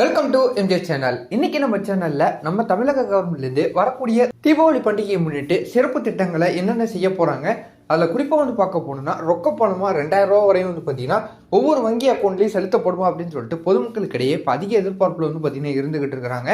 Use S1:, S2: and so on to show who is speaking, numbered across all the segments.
S1: Welcome to MJ channel இன்னைக்கு நம்ம சேனல்ல நம்ம தமிழக கவர்மெண்ட்லேருந்து வரக்கூடிய தீபாவளி பண்டிகையை முன்னிட்டு சிறப்பு திட்டங்களை என்னென்ன செய்ய போறாங்க அதில் குறிப்பாக வந்து பார்க்க போனோம்னா ரொக்க பணமாக ரெண்டாயிரம் ரூபா வரையும் வந்து பார்த்தீங்கன்னா ஒவ்வொரு வங்கி அக்கௌண்ட்லேயும் செலுத்தப்படுமா அப்படின்னு சொல்லிட்டு பொதுமக்களுக்கிடையே இப்போ அதிக எதிர்பார்ப்பில் வந்து பார்த்தீங்கன்னா இருந்துகிட்டு இருக்கிறாங்க.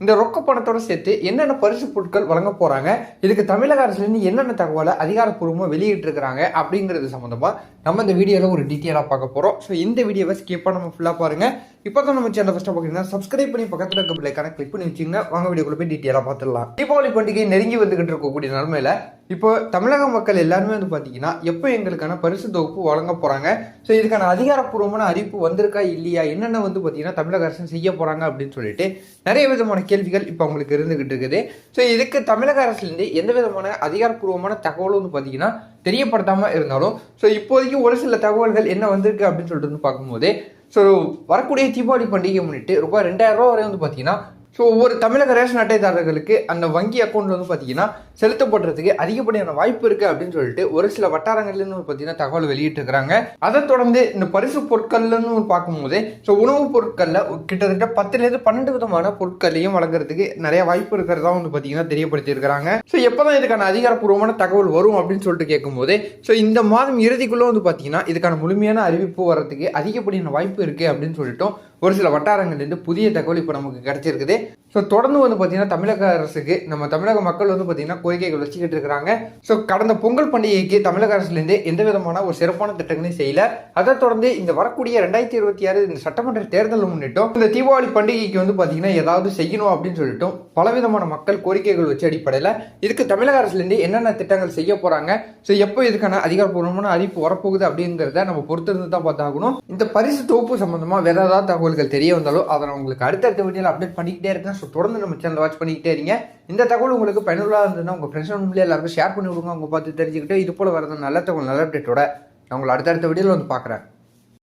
S1: இந்த ரொக்க பணத்தோட சேர்த்து என்னென்ன பரிசு பொருட்கள் வழங்க போறாங்க இதுக்கு தமிழக அரசுலேருந்து என்னென்ன தகவலை அதிகாரப்பூர்வமாக வெளியிட்டு இருக்கிறாங்க அப்படிங்கிறது சம்மந்தமாக நம்ம இந்த வீடியோவில் ஒரு டீட்டெயிலாக பார்க்க போகிறோம் ஸோ இந்த வீடியோவை ஸ்கிப் நம்ம ஃபுல்லாக பாருங்கள் இப்போ தான் நம்ம சேனல் ஃபஸ்ட்டாக பார்த்தீங்கன்னா சப்ஸ்கிரைப் பண்ணி பக்கத்தில் இருக்க பிள்ளைக்கான கிளிக் பண்ணி வச்சுங்க வாங்க வீடியோக்குள்ள போய் டீட்டெயிலாக பார்த்துடலாம். தீபாவளி பண்டிகை நெருங்கி வந்துகிட்டு இருக்கக்கூடிய நிலமையில இப்போ தமிழக மக்கள் எல்லாருமே வந்து பார்த்தீங்கன்னா எப்போ எங்களுக்கான பரிசு தொகுப்பு வழங்க போகிறாங்க ஸோ இதுக்கான அதிகாரப்பூர்வமான அறிவிப்பு வந்திருக்கா இல்லையா? என்னென்ன வந்து பார்த்தீங்கன்னா தமிழக அரசு செய்ய போகிறாங்க அப்படின்னு சொல்லிட்டு நிறைய விதமான கேள்விகள் இப்போ அவங்களுக்கு இருந்துகிட்டு இருக்குது. ஸோ இதுக்கு தமிழக அரசுலேருந்து எந்த விதமான அதிகாரப்பூர்வமான தகவலும் வந்து பார்த்தீங்கன்னா தெரியப்படுத்தாமல் இருந்தாலும் ஸோ இப்போதைக்கு ஒரு சில தகவல்கள் என்ன வந்திருக்கு அப்படின்னு சொல்லிட்டு வந்து பார்க்கும்போது ஸோ வரக்கூடிய தீபாவளி பண்டிகை முன்னிட்டு ரூபாய் ரெண்டாயிரம் ரூபா வரை வந்து பார்த்தீங்கன்னா ஸோ ஒவ்வொரு தமிழக ரேஷன் அட்டைதாரர்களுக்கு அந்த வங்கி அக்கௌண்ட்ல வந்து பார்த்தீங்கன்னா செலுத்தப்படுறதுக்கு அதிகப்படியான வாய்ப்பு இருக்கு அப்படின்னு சொல்லிட்டு ஒரு சில வட்டாரங்கள்லேருந்து பார்த்தீங்கன்னா தகவல் வெளியிட்டு இருக்கிறாங்க அதை தொடர்ந்து இந்த பரிசு பொருட்கள்னு பார்க்கும்போது ஸோ உணவுப் பொருட்களில் கிட்டத்தட்ட பத்துலேருந்து பன்னெண்டு விதமான பொருட்களையும் வழங்குறதுக்கு நிறைய வாய்ப்பு இருக்கிறதா வந்து பார்த்தீங்கன்னா தெரியப்படுத்தி இருக்கிறாங்க ஸோ எப்போதான் இதுக்கான அதிகாரப்பூர்வமான தகவல் வரும் அப்படின்னு சொல்லிட்டு கேட்கும்போது ஸோ இந்த மாதம் இறுதிக்குள்ள வந்து பார்த்தீங்கன்னா இதுக்கான முழுமையான அறிவிப்பு வர்றதுக்கு அதிகப்படியான வாய்ப்பு இருக்கு அப்படின்னு சொல்லிட்டு ஒரு சில வட்டாரங்கள்லேருந்து புதிய தகவல் இப்போ நமக்கு கிடைச்சிருக்குது. ஸோ தொடர்ந்து வந்து பார்த்தீங்கன்னா தமிழக அரசுக்கு நம்ம தமிழக மக்கள் வந்து பார்த்தீங்கன்னா கோரிக்கைகள் வச்சுக்கிட்டு இருக்கிறாங்க. ஸோ கடந்த பொங்கல் பண்டிகைக்கு தமிழக அரசுலேருந்து எந்த விதமான ஒரு சிறப்பான திட்டங்களையும் செய்யல. அதை தொடர்ந்து இந்த வரக்கூடிய ரெண்டாயிரத்தி இருபத்தி ஆறு இந்த சட்டமன்ற தேர்தல் முன்னிட்டும் இந்த தீபாவளி பண்டிகைக்கு வந்து பார்த்தீங்கன்னா ஏதாவது செய்யணும் அப்படின்னு சொல்லிட்டும் பலவிதமான மக்கள் கோரிக்கைகள் வச்சு அடிப்படையில் இதுக்கு தமிழக அரசுலேருந்து என்னென்ன திட்டங்கள் செய்ய போகிறாங்க ஸோ எப்போ இதுக்கான அதிகாரப்பூர்வமான அறிவிப்பு வரப்போகுது அப்படிங்கிறத நம்ம பொறுத்திருந்து தான் பார்த்தாகணும். இந்த பரிசு தொகுப்பு சம்மந்தமாக வேற ஏதாவது தகவல்கள் தெரிய வந்தாலும் அதை நான் உங்களுக்கு அடுத்தடுத்த வீடியோவில் அப்டேட் பண்ணிக்கிட்டே இருக்கேன். ஸோ தொடர்ந்து நம்ம சேனல் வாட்ச் பண்ணிக்கிட்டே இருங்க. இந்த தகவல் உங்களுக்கு பயனுள்ளாக இருந்ததுன்னா உங்கள் ஃப்ரெண்ட்ஸ் ஃபேமிலி எல்லாருக்கும் ஷேர் பண்ணி விடுங்க. அவங்க பார்த்து தெரிஞ்சுக்கிட்டு இது போல வரது நல்ல தகவல் நல்ல அப்டேட்டோட நான் உங்களை அடுத்தடுத்த வீடியோவில் வந்து பார்க்குறேன்.